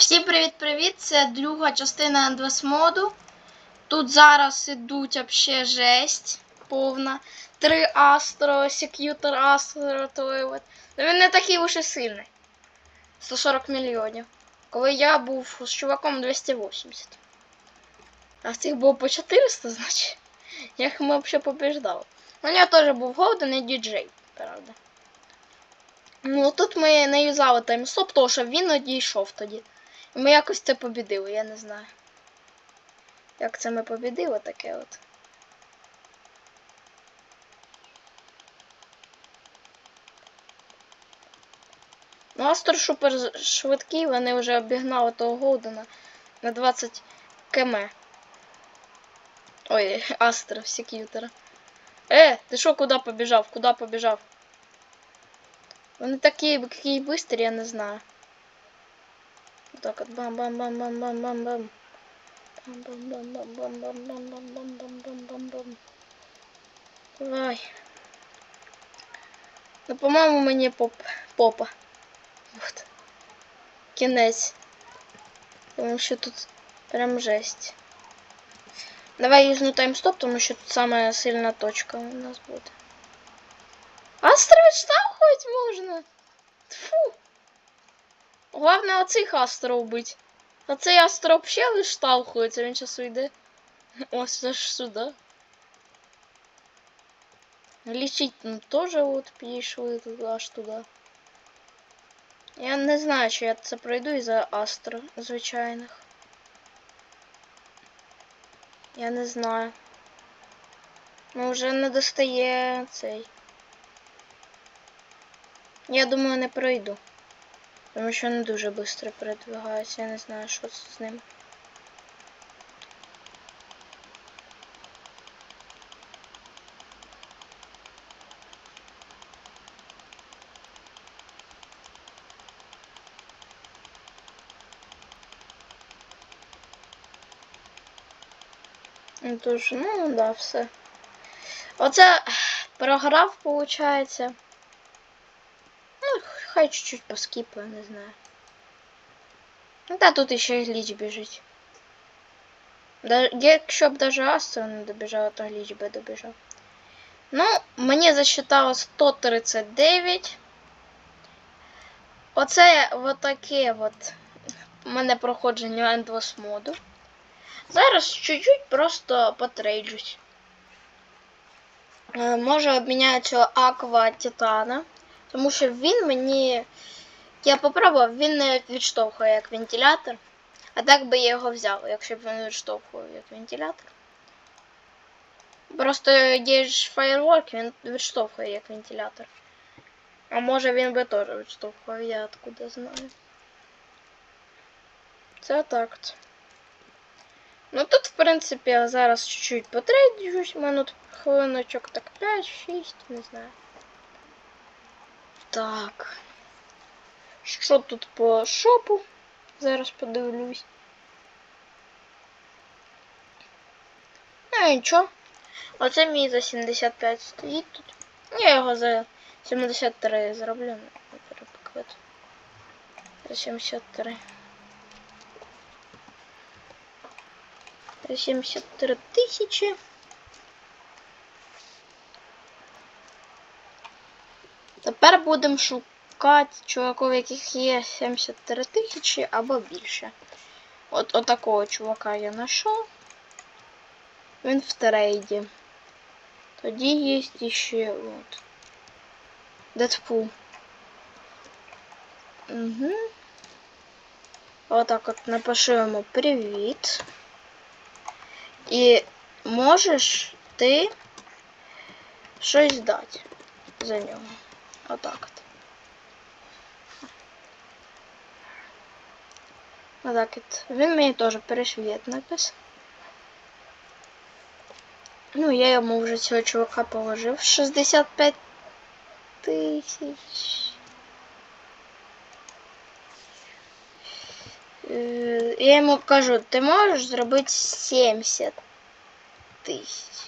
Всім привіт-привіт! Це друга частина Endless моду. Тут зараз ідуть вообще жесть повна. Три Астро, Сек'ютор Астро, той от. Ну, Він не такий уж і сильний. 140 мільйонів. Коли я був з чуваком 280. А в цих було по 400, значить. Як ми взагалі побіждали. У нього теж був Голден і діджей, правда. Ну тут ми не юзали таймстоп, тому що він одійшов тоді. Ми якось це побідили, я не знаю. Як це ми побідили таке от. Ну, Астер супер швидкий, вони вже обігнали того Голдена на 20 км. Ой, Астер, сек'ютера. Е, ти що, куди побіжав? Куди побіжав? Вони такі, такі бистрі, я не знаю. Так от бам-бам-бам-бам-бам-бам-бам. Бам-бам-бам-бам-бам-бам-бам-бам-бам-бам-бам. Давай. Ну, по-моєму, мені поп... попа. От. Кінець. Тому що тут прям жесть. Давай юзну таймстоп, тому що тут саме сильна точка у нас буде. Астро відштовхувати можна. Тфу. Головне оцих астро вбить. А цей астро взагалі лиш штовхується, він зараз уйде. Ось аж сюди. Лічить ну, теж от туди, аж туди. Я не знаю, чи я це пройду із-за астро звичайних. Я не знаю. Ну вже не достає цей. Я думаю, не пройду. Тому що не дуже швидко передвигаюся, я не знаю, що це з ним. Тож, ну да, все. Оце програв, виходить. Хай чуть-чуть поскіпаю, не знаю. Ну та тут іще гліч біжить. Да, якщо б даже Астро не добіжала, то гліч би добіжав. Ну, мені засчитало 139. Оце от таке от у мене проходження Endless моду. Зараз чуть-чуть просто потрейджусь. Е, Може обміняю цього Аква Титана. Тому що він мені. Я попробував, він не відштовхує як вентилятор. А так би я його взяв, якщо б він відштовхував як вентилятор. Просто є ж фаєрворк, він відштовхує як вентилятор. А може він би теж відштовхував, я откуда знаю. Це так. -то. Ну тут, в принципі, я зараз чуть-чуть потрейджусь, минут хвилиночок так 5-6, не знаю. Так. Що тут по шопу? Зараз подивлюсь. Ну нічого. Оце мій за 75 стоїть тут. Я його за 73 зроблю. Наприклад. За 73. За 73 тисячі. Тепер будемо шукати чуваків, яких є 73 тисячі або більше. От отакого чувака я знайшов. Він в трейді. Тоді є ще от. Дедпул. Угу. Отак от напишу йому привіт. І можеш ти щось дати за нього. Отак от. Отак от. Він мені теж перешвіт напис. Ну, я йому вже цього чувака положив. 65 тисяч. Е, Я йому кажу, ти можеш зробити 70 тисяч.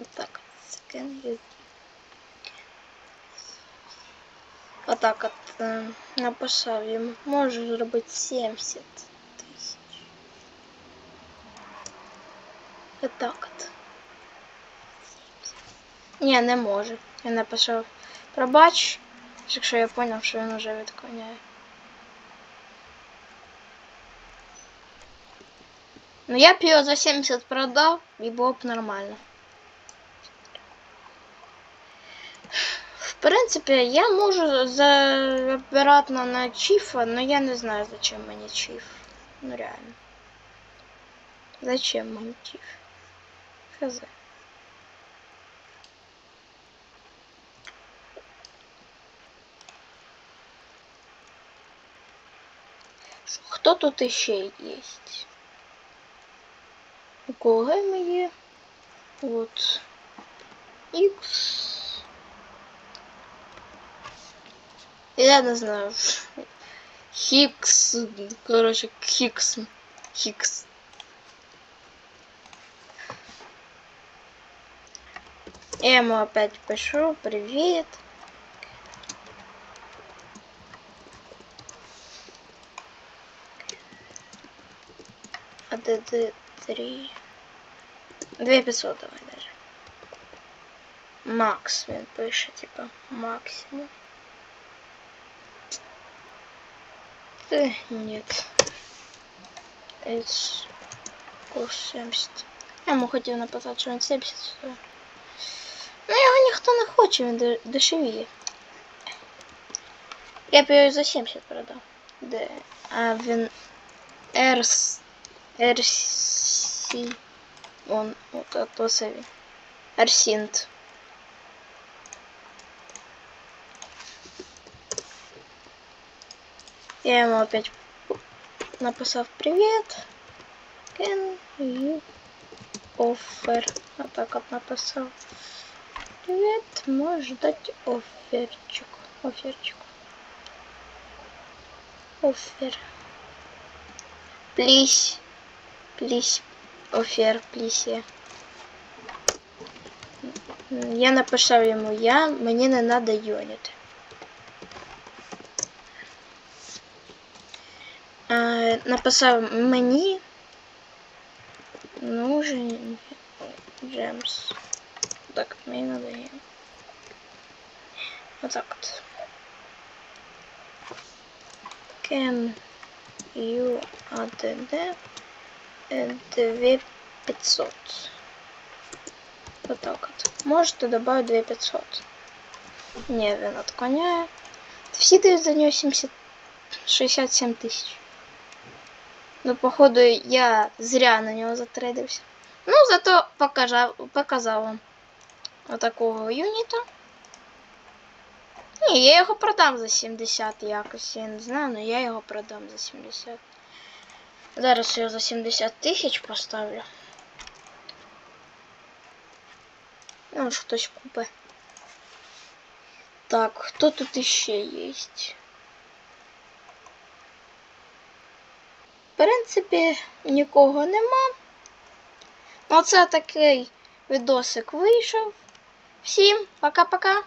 Отак. Scan you. Отак от. е, написав йому. Можу зробити 70 тисяч. Отак от. Ні, не може. Я написав. Пробач, якщо я зрозумів, що він вже відклоняє. Ну я б його за 70 продав і було б нормально. В принципі, я можу забирати на чифа, але я не знаю, зачем мені чиф. Ну реально. Зачем мені чиф? Хз. Хто тут іще є? Кого ми є? От. X. Я не знаю. Хикс. Короче, Хикс. Хикс. Я ему опять пишу. Привет. А ДД 3. 2500 давай даже. Макс, він пише, типа, максимум. Э, нет. Это курс 70. Я йому хотів написати, що він 70 стоїть. Ну його ніхто не хоче, він де- дешевіє. Я б його за 70 продав. Де? А він Ерс... Ерсі... Он, от, от, оце він. Я ему опять написав привет. Can you offer? А так от написав. Привет, можешь дать оферчик. Оферчик. Офер. Please. Please. Офер, please. Я написав йому я, мені не надо юніти. написав мені нужен Джемс. Так, мені надає. Отак от. Can you add 2500? Отак от. Можете добавити 2500. Ні, він отклоняє. Всі дають за нього 70 67 тисяч. Ну, походу, я зря на нього затрейдився. Ну, зато показав, показав вам отакого юніта. Ні, я його продам за 70 якось, я не знаю, але я його продам за 70. Зараз його за 70 тисяч поставлю. Ну, хтось купить. Так, хто тут іще є? Принципі, нікого нема. Оце такий відосик вийшов. Всім пока-пока.